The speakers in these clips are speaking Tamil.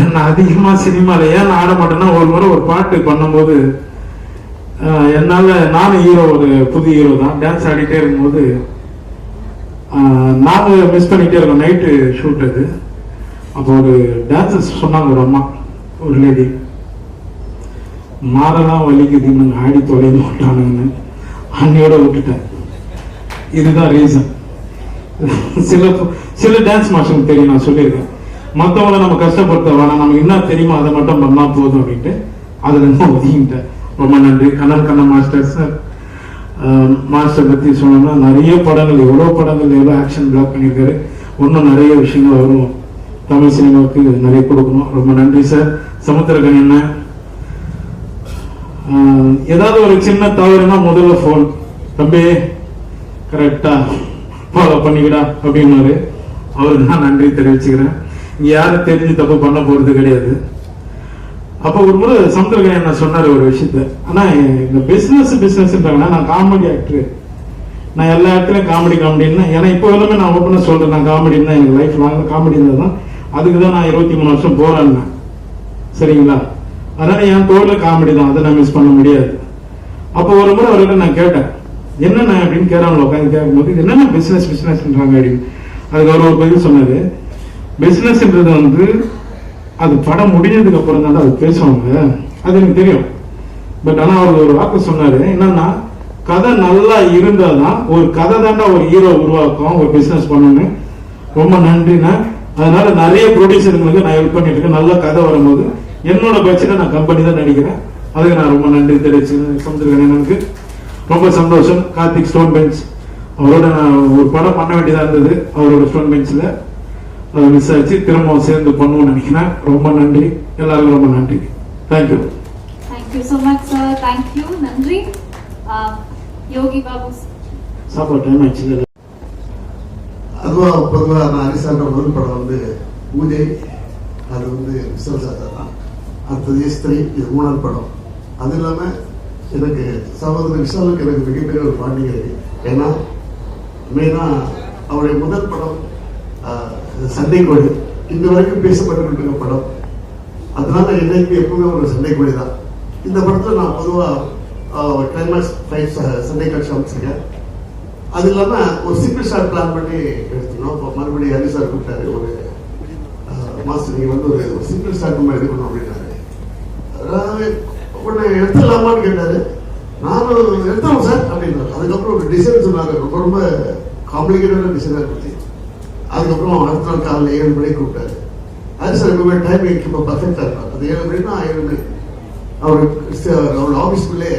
என்ன அதிகமா சினிமால ஏன் நான் ஆட மாட்டேன்னா ஒரு முறை ஒரு பாட்டு பண்ணும்போது என்னால் என்னால நானும் ஹீரோ ஒரு புது ஹீரோ தான். டான்ஸ் ஆடிட்டே இருக்கும்போது ஆஹ், நாங்க மிஸ் பண்ணிட்டே இருக்கோம் நைட்டு ஷூட் அது. அப்போ ஒரு டான்ஸஸ் சொன்னாங்க ஒரு அம்மா ஒரு லேடி மாறலாம் வலிக்குது நாங்கள் ஆடி தொலைய மாட்டானுங்கன்னு. அன்னையோட விட்டுட்டேன். இதுதான் ரீசன் சில சில டான்ஸ் மாஸ்டருக்கு தெரியும் நான் சொல்லியிருக்கேன். மற்றவங்கள நம்ம கஷ்டப்படுத்த வேணாம். நமக்கு என்ன தெரியுமோ அதை மட்டும் பண்ணா போதும் அப்படின்ட்டு அதில் நான் ஒதுங்கிட்டேன் ரொம்ப நன்றி. Kannan Kannan master sir. Master பற்றி சொன்னோம்னா நிறைய படங்கள் எவ்வளோ படங்கள் எவ்வளோ ஆக்ஷன் பிளாக் பண்ணியிருக்காரு. இன்னும் நிறைய விஷயங்கள் வரும். தமிழ் சினிமாவுக்கு நிறைய கொடுக்கணும். ரொம்ப நன்றி சார். சமுத்திரகன் என்ன? ஏதாவது ஒரு சின்ன தவறுனா முதல்ல ஃபோன் தம்பி கரெக்டாக ஃபாலோ பண்ணிக்கடா அப்படின்னாரு. அவருக்கு நான் நன்றி தெரிவிச்சுக்கிறேன். யாரும் தெரிஞ்சு தப்பு பண்ண போறது கிடையாது. அப்ப ஒரு முறை சமுத்திரகன் என்ன சொன்னார் ஒரு விஷயத்த. ஆனா இந்த பிசினஸ் பிசினஸ்ன்றாங்கன்னா நான் காமெடி ஆக்டர் நான் எல்லா இடத்துலயும் காமெடி காமெடின்னா ஏன்னா இப்போ எல்லாமே நான் ஓப்பனா சொல்றேன் நான் காமெடின்னா எனக்கு லைஃப் லாங் காமெடி தான் அதுக்கு தான் நான் இருபத்தி மூணு வருஷம் போறேன் சரிங்களா? அதனால என் தோல்ல காமெடி தான் அதை நான் மிஸ் பண்ண முடியாது. அப்போ ஒரு முறை அவர்கிட்ட நான் கேட்டேன் என்னென்ன அப்படின்னு கேட்கறாங்களோ உட்காந்து கேட்கும்போது என்னென்ன பிசினஸ் பிசினஸ்ன்றாங்க அப்படின்னு. அதுக்கு அவர் ஒரு பதில் சொன்னாரு பிஸ்னஸ்ன்றது வந்து அது படம் முடிஞ்சதுக்கு அப்புறம் தான் அது பேசுவாங்க. அது எனக்கு தெரியும். பட் ஆனால் அவர் ஒரு வார்த்தை சொன்னாரு என்னன்னா கதை நல்லா இருந்தாதான் ஒரு கதை தாண்டா ஒரு ஹீரோ உருவாக்கும் ஒரு பிஸ்னஸ் பண்ணணும் ரொம்ப நன்றிண்ணா. அதனால நிறைய ப்ரொடியூசருங்களுக்கு நான் ஹெல்ப் பண்ணிட்டு இருக்கேன் நல்ல கதை வரும்போது என்னோட பட்சத்தில் நான் கம்பெனி தான் நடிக்கிறேன். அதுக்கு நான் ரொம்ப நன்றி தெரிவிச்சு சமுத்திரகன் எனக்கு ரொம்ப சந்தோஷம். கார்த்திக் ஸ்டோன் பெஞ்ச் அவரோட நான் ஒரு படம் பண்ண வேண்டியதாக இருந்தது. அவரோட ஸ்டோன் பெஞ்சில் அது மிஸ் ஆச்சு. திரும்பவும் சேர்ந்து பண்ணுவோம்னு நினைக்கிறேன். ரொம்ப நன்றி. எல்லாருக்கும் ரொம்ப நன்றி. Thank you thank you so much sir thank you நன்றி. ஆஹ், யோகி பாபு. சாப்பாடு டைம் ஆச்சு அதுவாக பொதுவாக நான் ஹரிசாண்ட முதல் படம் வந்து பூஜை. அது வந்து விஸ்வசாத்தா தான் அடுத்தது ஸ்திரீ இது மூணாவது படம். அது இல்லாமல் எனக்கு சகோதரர் விஷாலுக்கு எனக்கு மிகப்பெரிய ஒரு பாண்டிகை இருக்கு. ஏன்னா மெயினாக அவருடைய முதல் படம் சண்டை கோழி இந்த வரைக்கும் பேசப்பட்டு படம். அதனால எனக்கு எப்பவுமே ஒரு சண்டை கோழி தான். இந்த படத்தில் நான் பொதுவாக கிளைமேக்ஸ் ஃபைவ் சண்டை காட்சி அமைச்சிருக்கேன். அது இல்லாமல் ஒரு சிங்கிள் ஷாட் பிளான் பண்ணி எடுத்துனோம் இப்போ மறுபடியும் ஹரி சார் கூப்பிட்டாரு ஒரு மாஸ்டர் நீங்கள் வந்து ஒரு ஒரு சிங்கிள் ஷாட் நம்ம எடுக்கணும் அப்படின்னாரு. அதாவது உடனே எடுத்துடலாமான்னு கேட்டாரு. நானும் எடுத்துருவோம் சார் அப்படின்னாரு. அதுக்கப்புறம் ஒரு டிசைன் சொன்னாங்க ரொம்ப ரொம்ப காம்ப்ளிகேட்டடான டிசைனாக இருந்துச்சு. அதுக்கப்புறம் அடுத்த நாள் காலையில் ஏழு மணிக்கு கூப்பிட்டாரு. அது சார் எப்பவுமே டைமிங் இப்போ பர்ஃபெக்டாக இருக்கும் அது ஏழு மணினா ஏழு மணி அவர் அவர் ஆஃபீஸ்க்குள்ளே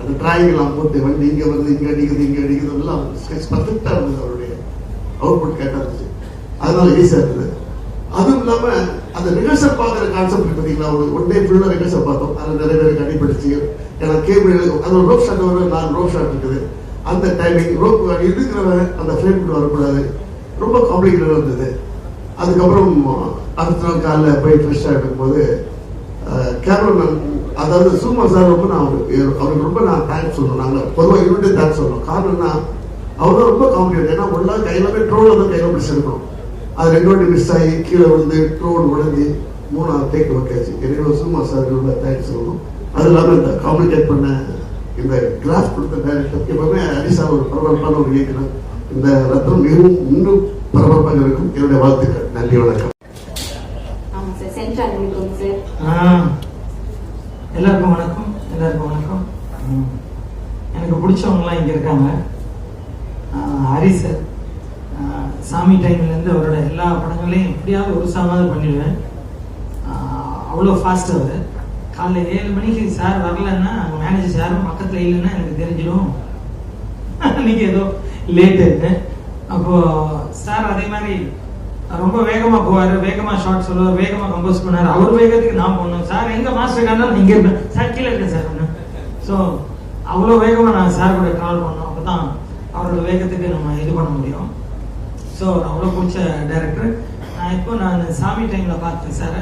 அந்த டிராயிங்லாம் போட்டு வண்டி இங்கே வருது இங்கே அடிக்குது இங்கே அடிக்குது எல்லாம் ஸ்கெச் பர்ஃபெக்டாக இருந்தது அவருடைய அவுட்புட் கேட்டா இருந்துச்சு. அதனால ஈஸியாக இருந்தது. அதுவும் இல்லாமல் அந்த ரிஹர்சல் பார்க்குற கான்செப்ட் பார்த்தீங்களா ஒரு ஒன் டே ஃபுல்லாக ரிஹர்சல் பார்த்தோம். அதில் நிறைய பேருக்கு அடிபடிச்சு ஏன்னா கேபிள் அது ரோப் ஷாட் வரும் நாலு ரோப் ஷாட் இருக்குது. அந்த டைமிங் ரோப் இருக்கிறவன் அந்த ஃப்ரேம்குள்ள வரக்கூடாது. ரொம்ப காம்ப்ளிகேட்டாக இருந்தது. அதுக்கப்புறம் அடுத்த நாள் காலைல போய் ஃப்ரெஷ்ஷாக இருக்கும்போது கேமராமேன் அதாவது சும்மா சார் ரொம்ப நான் அவருக்கு அவருக்கு ரொம்ப நான் தேங்க்ஸ் சொல்லணும். நாங்கள் பொதுவாக இவருடைய தேங்க்ஸ் சொல்லணும். காரணம்னா அவரும் ரொம்ப காம்ப்ளிகேட் ஏன்னா ஒன்றா கையில் போய் ட்ரோனில் தான் கையில் பிடிச்சிருக்கணும். அது ரெண்டு வாட்டி மிஸ் ஆகி கீழே விழுந்து ட்ரோன் உடஞ்சி மூணாவது டேக் வைக்காச்சு எனவே சும்மா சார் ரொம்ப தேங்க்ஸ் சொல்லணும். அது இல்லாமல் இந்த காம்ப்ளிகேட் பண்ண இந்த கிளாஸ் கொடுத்த டைரக்டர் எப்பவுமே ஹரிசா ஒரு பரபரப்பான ஒரு இயக்குனர். இந்த ரத்னம் மிகவும் இன்னும் பரபரப்பாக இருக்கும். என்னுடைய வாழ்த்துக்கள். நன்றி வணக்கம். எல்லாருக்கும் வணக்கம். எல்லாருக்கும் வணக்கம். எனக்கு பிடிச்சவங்கலாம் இங்கே இருக்காங்க. ஆஹ், ஹரி சார். ஆஹ், சாமி டைம்லேருந்து அவரோட எல்லா படங்களையும் எப்படியாவது ஒரு சாமாவது பண்ணிடுவேன். ஆஹ், அவ்வளோ ஃபாஸ்ட் அவர். காலைல ஏழு மணிக்கு சார் வரலன்னா மேனேஜர் சாரும் பக்கத்தில் இல்லைன்னா எனக்கு தெரிஞ்சிடும் அன்னைக்கு ஏதோ லேட்டு அப்போ சார் அதே மாதிரி ரொம்ப வேகமா போவாரு வேகமா ஷார்ட் சொல்லுவார் வேகமா கம்போஸ் பண்ணாரு அவர் வேகத்துக்கு நான் போகணும். சார் எங்க மாஸ்டர் காண்டாலும் நீங்கள் இருப்பேன் சார் கீழே இருக்கேன் சார் ஒன்று ஸோ அவ்வளோ வேகமா நான் சார் கூட ட்ராவல் பண்ணோம். அப்பதான் அவரோட வேகத்துக்கு நம்ம இது பண்ண முடியும். ஸோ அவ்வளோ பிடிச்ச டைரக்டர் நான் இப்போ நான் சாமி டைம்ல பார்த்தேன் சார்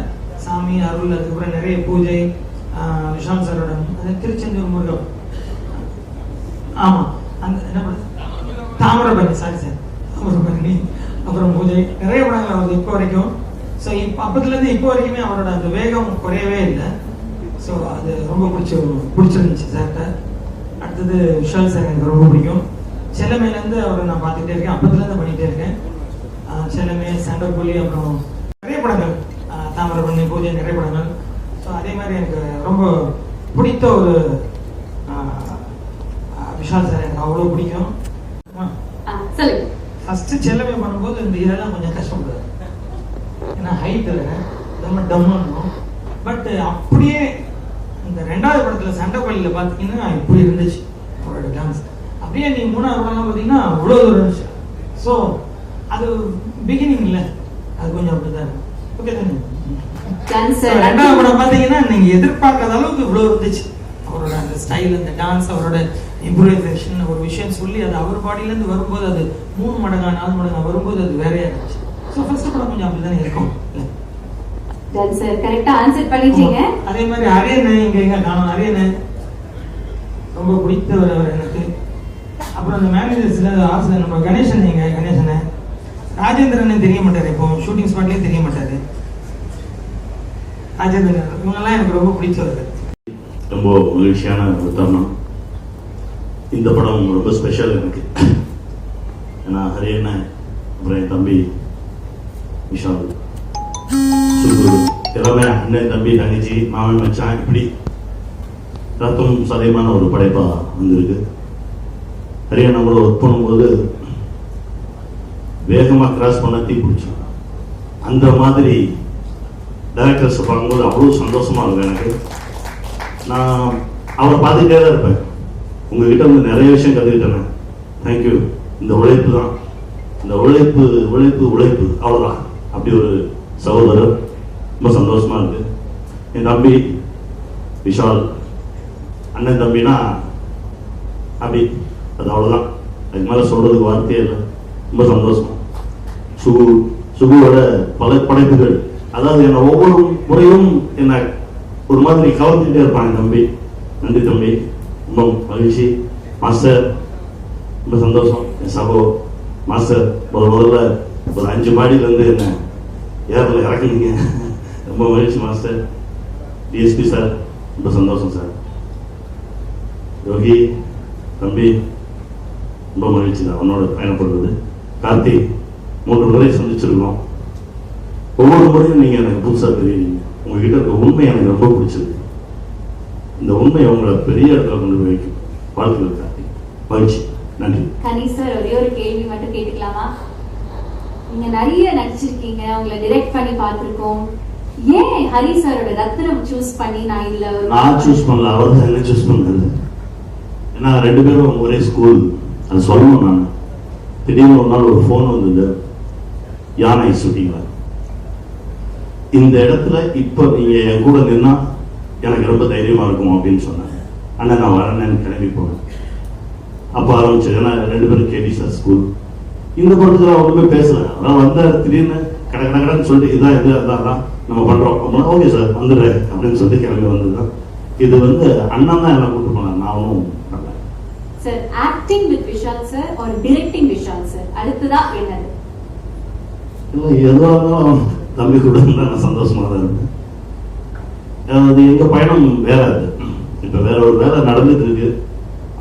சாமி அருள் அதுக்கப்புறம் நிறைய பூஜை விஷாம் சாரோட திருச்செந்தூர் முருகன். ஆமா அந்த என்ன படம் தாமிரபரணி சாரி சார் தாமிரபரணி அப்புறம் பூஜை நிறைய படங்கள் அவர் இப்போ வரைக்கும். ஸோ இப்போ அப்பத்துலேருந்து இப்போ வரைக்குமே அவரோட அந்த வேகம் குறையவே இல்லை. ஸோ அது ரொம்ப பிடிச்சி பிடிச்சிருந்துச்சு சார்கிட்ட அடுத்தது விஷால் சார் எனக்கு ரொம்ப பிடிக்கும். செல்லமையிலேருந்து அவரை நான் பார்த்துட்டே இருக்கேன். அப்பத்துலேருந்து பண்ணிகிட்டே இருக்கேன். செல்லமே சண்டை அப்புறம் நிறைய படங்கள். ஆஹ் தாமிரபரணி பூஜை நிறைய படங்கள். ஸோ அதே மாதிரி எனக்கு ரொம்ப பிடித்த ஒரு விஷால் சார் எனக்கு அவ்வளோ பிடிக்கும். ஃபர்ஸ்ட் செல்லமே பண்ணும்போது இந்த இதெல்லாம் கொஞ்சம் கஷ்டப்படுது ஏன்னா ஹைட் இல்லை ரொம்ப டம்முன்னும் பட் அப்படியே இந்த ரெண்டாவது படத்துல சண்டை பள்ளியில பார்த்தீங்கன்னா இப்படி இருந்துச்சு. அவரோட டான்ஸ் அப்படியே நீ மூணாவது படம்லாம் பார்த்தீங்கன்னா அவ்வளோ தூரம் இருந்துச்சு. ஸோ அது பிகினிங் இல்லை அது கொஞ்சம் அப்படிதான் ஓகே தானே? So, சார் ரெண்டாவது படம் பார்த்தீங்கன்னா நீங்க எதிர்பார்க்காத அளவுக்கு இவ்வளோ இருந்துச்சு. அவரோட அந்த ஸ்டைல் அந்த டான்ஸ் அவரோட இம்ப்ரூவைசேஷன் ஒரு விஷயம் சொல்லி அது அவர் பாடியில இருந்து வரும்போது அது மூணு மடங்கா நாலு மடங்கா வரும்போது அது வேறையா இருந்துச்சு. ஸோ ஃபர்ஸ்ட் படம் கொஞ்சம் அப்படிதானே இருக்கும் இல்ல? டன் சார் கரெக்டா ஆன்சர் பண்ணிட்டீங்க. ஆமா. அதே மாதிரி அரியணை இங்க எங்க காணும் அரியணை. ரொம்ப பிடித்தவர் அவர் எனக்கு. அப்புறம் அந்த மேனேஜர்ஸ்ல ஆசிரியர் நம்ம கணேசன் எங்க? கணேசனை. ராஜேந்திரன் தெரிய மாட்டாரு இப்போ. ஷூட்டிங் ஸ்பாட்லயே தெரிய மாட்டாரு. ராஜேந்திரன். இவங்கெல்லாம் எனக்கு ரொம்ப பிடிச்சவர் ரொம்ப மகிழ்ச்சியான ஒரு தருணம். இந்த படம் ரொம்ப ஸ்பெஷல் எனக்கு. ஏன்னா ஹரியண்ண அப்புறம் என் தம்பி விஷால் எல்லாமே அண்ணன் தம்பி தங்கச்சி மாமன் மச்சான் இப்படி ரத்தம் சதயமான ஒரு படைப்பா வந்திருக்கு ஹரியண்ணா கூட ஒர்க் பண்ணும்போது வேகமாக கிராஸ் பண்ண தீ பிடிச்சோம் அந்த மாதிரி டேரக்டர்ஸை பார்க்கும்போது அவ்வளோ சந்தோஷமா இருக்கும் எனக்கு நான் அவரை பார்த்துக்கிட்டே தான் இருப்பேன் உங்ககிட்ட வந்து நிறைய விஷயம் கற்றுக்கிட்டேன் தேங்க்யூ இந்த உழைப்பு தான் இந்த உழைப்பு உழைப்பு உழைப்பு அவ்வளோதான் அப்படி ஒரு சகோதரர் ரொம்ப சந்தோஷமா இருக்கு. என் தம்பி விஷால் அண்ணன் தம்பினா அப்படி அது அவ்வளோதான் அதுக்கு மேலே சொல்றதுக்கு வார்த்தையே இல்லை. ரொம்ப சந்தோஷம். சுகு சுகுவோட பல படைப்புகள். அதாவது என்னை ஒவ்வொரு முறையும் என்னை ஒரு மாதிரி கவர்ந்துட்டே இருப்பான் என் தம்பி. நன்றி தம்பி. ரொம்ப மகிழ்ச்சி. மாஸ்டர் ரொம்ப சந்தோஷம். என் சகோ மாஸ்டர் முதல் முதல்ல ஒரு அஞ்சு மாடியிலேருந்து என்ன ஏரில் இறக்குங்க ரொம்ப மகிழ்ச்சி மாஸ்டர் டிஎஸ்பி சார் ரொம்ப சந்தோஷம் சார் யோகி தம்பி ரொம்ப மகிழ்ச்சி தான் அவனோட பயணப்படுறது கார்த்தி மூன்று முறை சந்திச்சிருக்கோம் ஒவ்வொரு முறையும் நீங்க எனக்கு புதுசா தெரியுங்க உங்ககிட்ட இருக்க உண்மை எனக்கு ரொம்ப பிடிச்சிருக்கு இந்த உண்மை உங்களை பெரிய இடத்துல கொண்டு போய் வைக்கும் வாழ்த்துக்கள் கார்த்தி மகிழ்ச்சி நன்றி கனி சார் ஒரே ஒரு கேள்வி மட்டும் கேட்டுக்கலாமா நீங்க நிறைய நடிச்சிருக்கீங்க உங்களை டிரெக்ட் பண்ணி பார்த்திருக்கோம். ஏன் ஹரி சாரோட ரத்னம் சூஸ் பண்ணி நான் இல்ல நான் சூஸ் பண்ணல அவர் தான் என்ன சூஸ் பண்ணல ஏன்னா ரெண்டு பேரும் ஒரே ஸ்கூல் அதை சொல்லணும் நான். திடீர்னு ஒரு நாள் ஒரு ஃபோன் வந்தது. யானை சுட்டிங்களா இந்த இடத்துல இப்போ நீங்க என் கூட நின்னா எனக்கு ரொம்ப தைரியமா இருக்கும் அப்படின்னு சொன்னாங்க. அண்ணன் நான் வரேன்னு கிளம்பி போனேன். அப்போ ஆரம்பிச்சது. ஏன்னா ரெண்டு பேரும் கேடி சார் ஸ்கூல் இந்த படத்துல ஒண்ணுமே பேசல. அதான் வந்தார் திடீர்னு கட கட கடன்னு சொல்லிட்டு இதான் இது அதான் நம்ம பண்றோம். அப்படின்னா ஓகே சார் வந்துடுறேன் அப்படின்னு சொல்லிட்டு கிளம்பி வந்ததுதான் இது வந்து அண்ணன் தான் என்ன கூட்டு போனார் நான் ஒன்றும் பண்ணல sir acting with Vishal sir ஒரு டிரெக்டிங் விஷால் சார் அடுத்ததா என்னது? இல்லை எதுவாக இருந்தாலும் தம்பி கூட இருந்தால் நான் தான் இருப்பேன். அது எங்க பயணம் வேற அது. இப்போ வேற ஒரு வேலை நடந்துட்டு இருக்கு.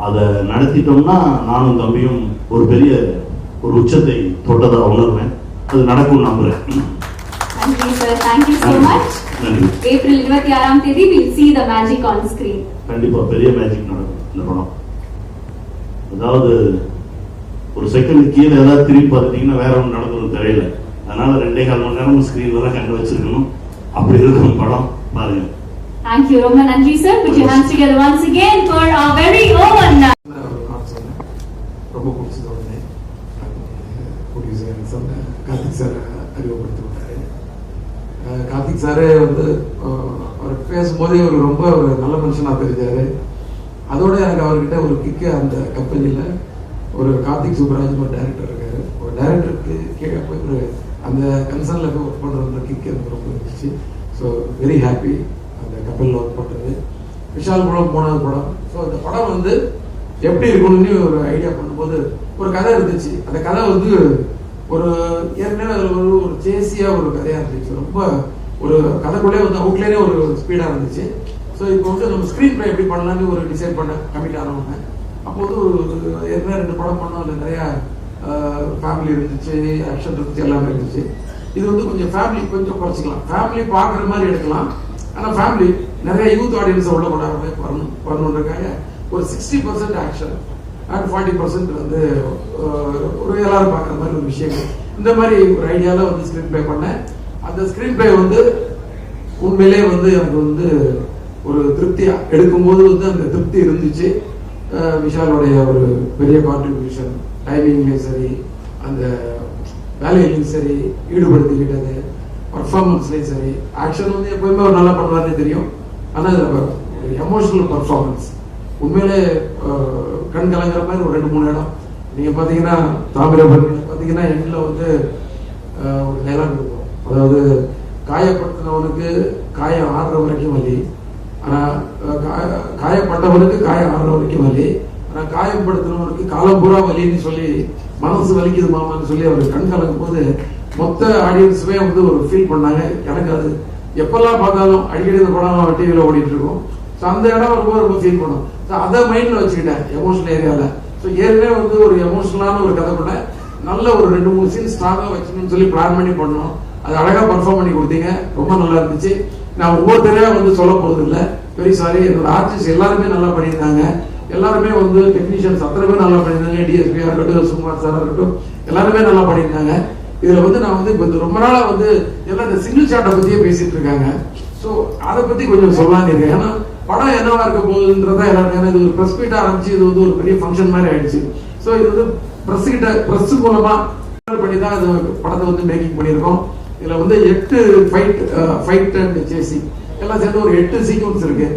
அதை நடத்திட்டோம்னா நானும் தம்பியும் ஒரு பெரிய ஒரு உச்சத்தை தொட்டதா உணர்வேன். அது நடக்கும் நம்புறேன். நன்றி sir thank you so much நன்றி. ஏப்ரல் இருபத்தி ஆறாம் தேதி will see the magic on screen. கண்டிப்பா பெரிய மேஜிக் நடக்கும் இந்த படம். அதாவது ஒரு செகண்ட் கீழே ஏதாவது திரும்பி பார்த்துட்டீங்கன்னா வேற ஒன்று நடக்கணும் தெரியல. அதனால ரெண்டே கால் மணி நேரம் ஸ்கிரீன்ல தான் கண்டு வச்சிருக்கணும். அப்படி இருக்கும் படம். பாருங்க. Thank you. ரொம்ப நன்றி sir put your hands together once again for our very own ரொம்ப பிடிச்சது சொன்ன கார்த்திக் சாரை அறிமுகப்படுத்தி விட்டாரு கார்த்திக் சாரே வந்து அவர் பேசும்போதே அவர் ரொம்ப ஒரு நல்ல மனுஷனாக தெரிஞ்சார். அதோட எனக்கு அவர்கிட்ட ஒரு கிக்கு அந்த கம்பெனியில் ஒரு கார்த்திக் சுப்ராஜ் ஒரு டைரக்டர் இருக்காரு. ஒரு டைரக்டருக்கு கீழே போய் ஒரு அந்த கன்சர்னில் போய் ஒர்க் பண்ணுற கிக்கு எனக்கு ரொம்ப இருந்துச்சு. ஸோ வெரி ஹாப்பி அந்த கம்பெனியில் ஒர்க் பண்ணுறது விஷால் படம் போன படம். ஸோ அந்த படம் வந்து எப்படி இருக்கணும்னு ஒரு ஐடியா பண்ணும்போது ஒரு கதை இருந்துச்சு. அந்த கதை வந்து ஒரு ஏற்கனவே அதில் ஒரு ஒரு சேசியாக ஒரு கதையாக இருந்துச்சு. ரொம்ப ஒரு கதைக்குள்ளே வந்து அவுட்லேயே ஒரு ஸ்பீடாக இருந்துச்சு. ஸோ இப்போ வந்து நம்ம ஸ்க்ரீன் ப்ளே எப்படி பண்ணலாம்னு ஒரு டிசைட் பண்ண கமிட் ஆனவங்க. அப்போ வந்து ஒரு ஏற்கனவே ரெண்டு படம் பண்ணோம். அதில் நிறையா ஃபேமிலி இருந்துச்சு ஆக்ஷன் இருந்துச்சு எல்லாமே இருந்துச்சு. இது வந்து கொஞ்சம் ஃபேமிலி கொஞ்சம் குறைச்சிக்கலாம். ஃபேமிலி பார்க்குற மாதிரி எடுக்கலாம். ஆனால் ஃபேமிலி நிறைய யூத் ஆடியன்ஸை உள்ள கொண்டாடுற மாதிரி வரணும் வரணுன்றக்காக ஒரு sixty percent action and forty percent வந்து ஒரு எல்லாரும் பார்க்குற மாதிரி ஒரு விஷயங்கள். இந்த மாதிரி ஒரு ஐடியாவில் வந்து ஸ்க்ரீன் ப்ளே பண்ணேன். அந்த ஸ்க்ரீன் ப்ளே வந்து உண்மையிலே வந்து எனக்கு வந்து ஒரு திருப்தியாக எடுக்கும்போது வந்து அந்த திருப்தி இருந்துச்சு. விஷாலுடைய ஒரு பெரிய கான்ட்ரிபியூஷன் டைமிங்லேயும் சரி அந்த வேலையிலையும் சரி ஈடுபடுத்திக்கிட்டது பர்ஃபார்மன்ஸ்லேயும் சரி. ஆக்ஷன் வந்து எப்பவுமே ஒரு நல்லா பண்ணுவாருன்னு தெரியும். ஆனால் எமோஷனல் பர்ஃபார்மன்ஸ் உண்மையிலே கண் கலங்குற மாதிரி ஒரு ரெண்டு மூணு இடம். நீங்கள் பார்த்தீங்கன்னா தாமிரபரணி பார்த்தீங்கன்னா எண்ணில் வந்து ஒரு டைலாக் இருக்கும். அதாவது காயப்படுத்தினவனுக்கு காயம் ஆடுற வரைக்கும் வலி. ஆனால் காயப்பட்டவனுக்கு காயம் ஆடுற வரைக்கும் வலி. ஆனால் காயப்படுத்தினவனுக்கு காலம்பூரா வலின்னு சொல்லி மனசு வலிக்குது மாமான்னு சொல்லி அவர் கண் கலங்கும் போது மொத்த ஆடியன்ஸுமே வந்து ஒரு ஃபீல் பண்ணாங்க. எனக்கு அது எப்பெல்லாம் பார்த்தாலும் அடிக்கடி இந்த படம் டிவியில் ஓடிட்டு இருக்கோம். ஸோ அந்த இடம் ரொம்ப ரொம்ப ஃபீல் பண்ணும். ஸோ அதை மைண்டில் வச்சுக்கிட்டேன் எமோஷனல் ஏரியாவில் ஸோ ஏற்கனவே வந்து ஒரு எமோஷனலான ஒரு கதை கூட நல்ல ஒரு ரெண்டு மூணு சீன் ஸ்ட்ராங்காக வச்சுக்கணும்னு சொல்லி பிளான் பண்ணி பண்ணோம். அது அழகாக பர்ஃபார்ம் பண்ணி கொடுத்தீங்க. ரொம்ப நல்லா இருந்துச்சு. நான் ஒவ்வொருத்தரையும் வந்து சொல்ல போகிறது இல்லை வெரி சாரி என்னோட ஆர்டிஸ்ட் எல்லாருமே நல்லா பண்ணியிருந்தாங்க எல்லாருமே வந்து டெக்னீஷியன்ஸ் அத்தனை பேர் நல்லா பண்ணியிருந்தாங்க. டிஎஸ்பியாக இருக்கட்டும் சுகுமார் சாராக இருக்கட்டும் எல்லாருமே நல்லா பண்ணியிருந்தாங்க. இதில் வந்து நான் வந்து இப்போ ரொம்ப நாளாக வந்து எல்லாம் இந்த சிங்கிள் ஷாட்டை பற்றியே பேசிகிட்டு இருக்காங்க. ஸோ அதை பற்றி கொஞ்சம் சொல்லலான்னு இருக்கேன். ஏன்னா படம் என்னவா இருக்க போகுதுன்றத எல்லாருமே இது ஒரு ப்ரெஸ் மீட் ஆரம்பிச்சு இது வந்து ஒரு பெரிய ஃபங்க்ஷன் மாதிரி ஆயிடுச்சு. ஸோ இது வந்து ப்ரெஸ் கிட்ட ப்ரெஸ் மூலமா பண்ணி தான் இது படத்தை வந்து மேக்கிங் பண்ணியிருக்கோம். இதில் வந்து எட்டு ஃபைட் ஃபைட் அண்ட் சேசி எல்லாம் சேர்ந்து ஒரு எட்டு சீக்வன்ஸ் இருக்கு.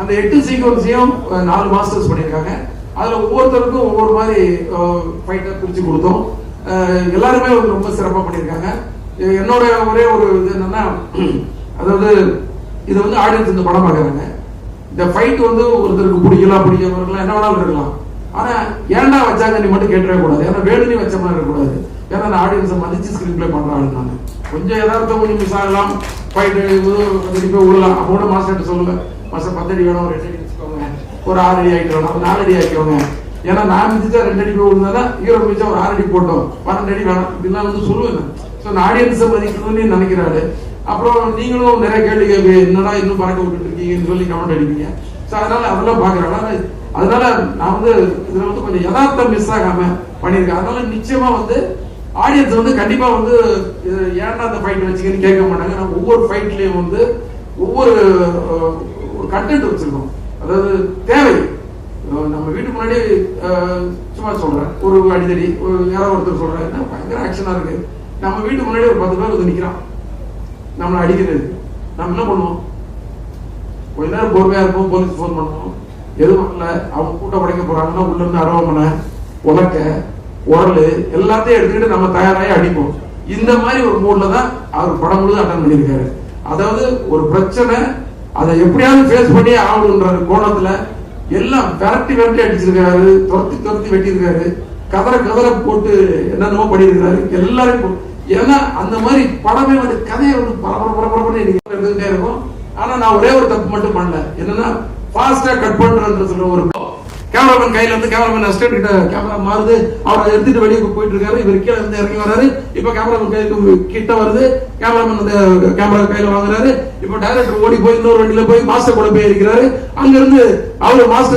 அந்த எட்டு சீக்வன்ஸையும் நாலு மாஸ்டர்ஸ் பண்ணியிருக்காங்க. அதில் ஒவ்வொருத்தருக்கும் ஒவ்வொரு மாதிரி ஃபைட்டை பிரித்து கொடுத்தோம். எல்லாருமே வந்து ரொம்ப சிறப்பாக பண்ணியிருக்காங்க. என்னோட ஒரே ஒரு இது என்னன்னா அதாவது இது வந்து ஆடியன்ஸ் இந்த படம் பார்க்குறாங்க. இந்த ஃபைட் வந்து ஒருத்தருக்கு பிடிக்கலாம் பிடிக்காம என்ன வேணாலும் இருக்கலாம். ஆனா ஏன்டா வச்சாங்க நீ மட்டும் கேட்டவே கூடாது. ஏன்னா வேணும்னு வச்ச மாதிரி இருக்கக்கூடாது. ஏன்னா நான் ஆடியன்ஸை மதிச்சு ஸ்கிரீன் பிளே பண்றாங்க நான். கொஞ்சம் யதார்த்தம் கொஞ்சம் மிஸ் ஆகலாம். ஃபைட் பத்தடி போய் விடலாம் அப்போ கூட மாஸ்டர்கிட்ட சொல்லுங்க மாஸ்டர் பத்தடி வேணும் ஒரு ரெண்டு அடி வச்சுக்கோங்க ஒரு ஆறு அடி ஆகிட்டு வேணும். நாலு அடி ஆக்கிக்கோங்க ஏன்னா நான் மிதிச்சா ரெண்டு அடி போய் விழுந்தா ஹீரோ மிதிச்சா ஒரு ஆறு அடி போட்டோம். பன்னெண்டு அடி வேணாம். இப்படிலாம் வந்து சொல்லுவேன் ஸோ ஆடியன்ஸை மதிக்கணும்னு நினைக்கிறாரு. அப்புறம் நீங்களும் நிறைய கேள்வி கேட்பீங்க என்னடா இன்னும் பறக்க விட்டுட்டு இருக்கீங்கன்னு சொல்லி கமெண்ட் அடிப்பீங்க. ஸோ அதனால அதெல்லாம் பார்க்குறேன் அதனால நான் வந்து இதுல வந்து கொஞ்சம் யதார்த்தம் மிஸ் ஆகாம பண்ணியிருக்கேன். அதனால நிச்சயமா வந்து ஆடியன்ஸ் வந்து கண்டிப்பா வந்து இது ஏன்டா அந்த ஃபைட் வச்சுக்கன்னு கேட்க மாட்டாங்க. நான் ஒவ்வொரு ஃபைட்லயும் வந்து ஒவ்வொரு ஒரு கண்டென்ட் வச்சிருக்கோம். அதாவது தேவை. நம்ம வீட்டுக்கு முன்னாடி சும்மா சொல்றேன். ஒரு அடிதடி ஒரு யாரோ ஒருத்தர் சொல்றேன் என்ன பயங்கர ஆக்ஷனா இருக்கு. நம்ம வீட்டுக்கு முன்னாடி ஒரு பத்து பேர் வந்து நிக்கிறான் நம்மளை அடிக்கிறது. நம்ம என்ன பண்ணுவோம்? கொஞ்ச நேரம் பொறுமையா இருப்போம் போலீஸ் ஃபோன் பண்ணுவோம். எதுவும் பண்ணல அவங்க கூட்டம் உடைக்க போறாங்கன்னா உள்ள இருந்து அரவமனை உலக்க உரல் எல்லாத்தையும் எடுத்துக்கிட்டு நம்ம தயாராகி அடிப்போம். இந்த மாதிரி ஒரு மூடில் தான் அவர் படம் முழுதும் அட்டன் பண்ணியிருக்காரு. அதாவது ஒரு பிரச்சனை அதை எப்படியாவது ஃபேஸ் பண்ணி ஆகணுன்ற கோணத்துல. எல்லாம் விரட்டி விரட்டி அடிச்சிருக்காரு துரத்தி துரத்தி வெட்டியிருக்காரு. கதற கதற போட்டு என்னென்னமோ பண்ணியிருக்காரு. எல்லாரும் ஏன்னா அந்த மாதிரி படமே வந்து கதையை வந்து பரபர பரபரன்னு இருந்துகிட்டே இருக்கும். ஆனா நான் ஒரே ஒரு தப்பு மட்டும் பண்ணல. என்னன்னா ஃபாஸ்டா கட் பண்றேன்னு சொல்ற ஒரு கேமராமேன் கையில இருந்து கேமராமேன் அசிஸ்டன்ட் கிட்ட கேமரா மாறுது. அவர் எடுத்துட்டு வெளியே போயிட்டு இருக்காரு. இவர் கீழே இருந்து இறங்கி வராரு இப்ப கேமராமேன் கைக்கு கிட்ட வருது. கேமராமேன் அந்த கேமரா கையில வாங்குறாரு. இப்ப டைரக்டர் ஓடி போய் இன்னொரு வண்டியில போய் மாஸ்டர் கூட போய் இருக்கிறாரு அங்க இருந்து அவர் மாஸ்டர்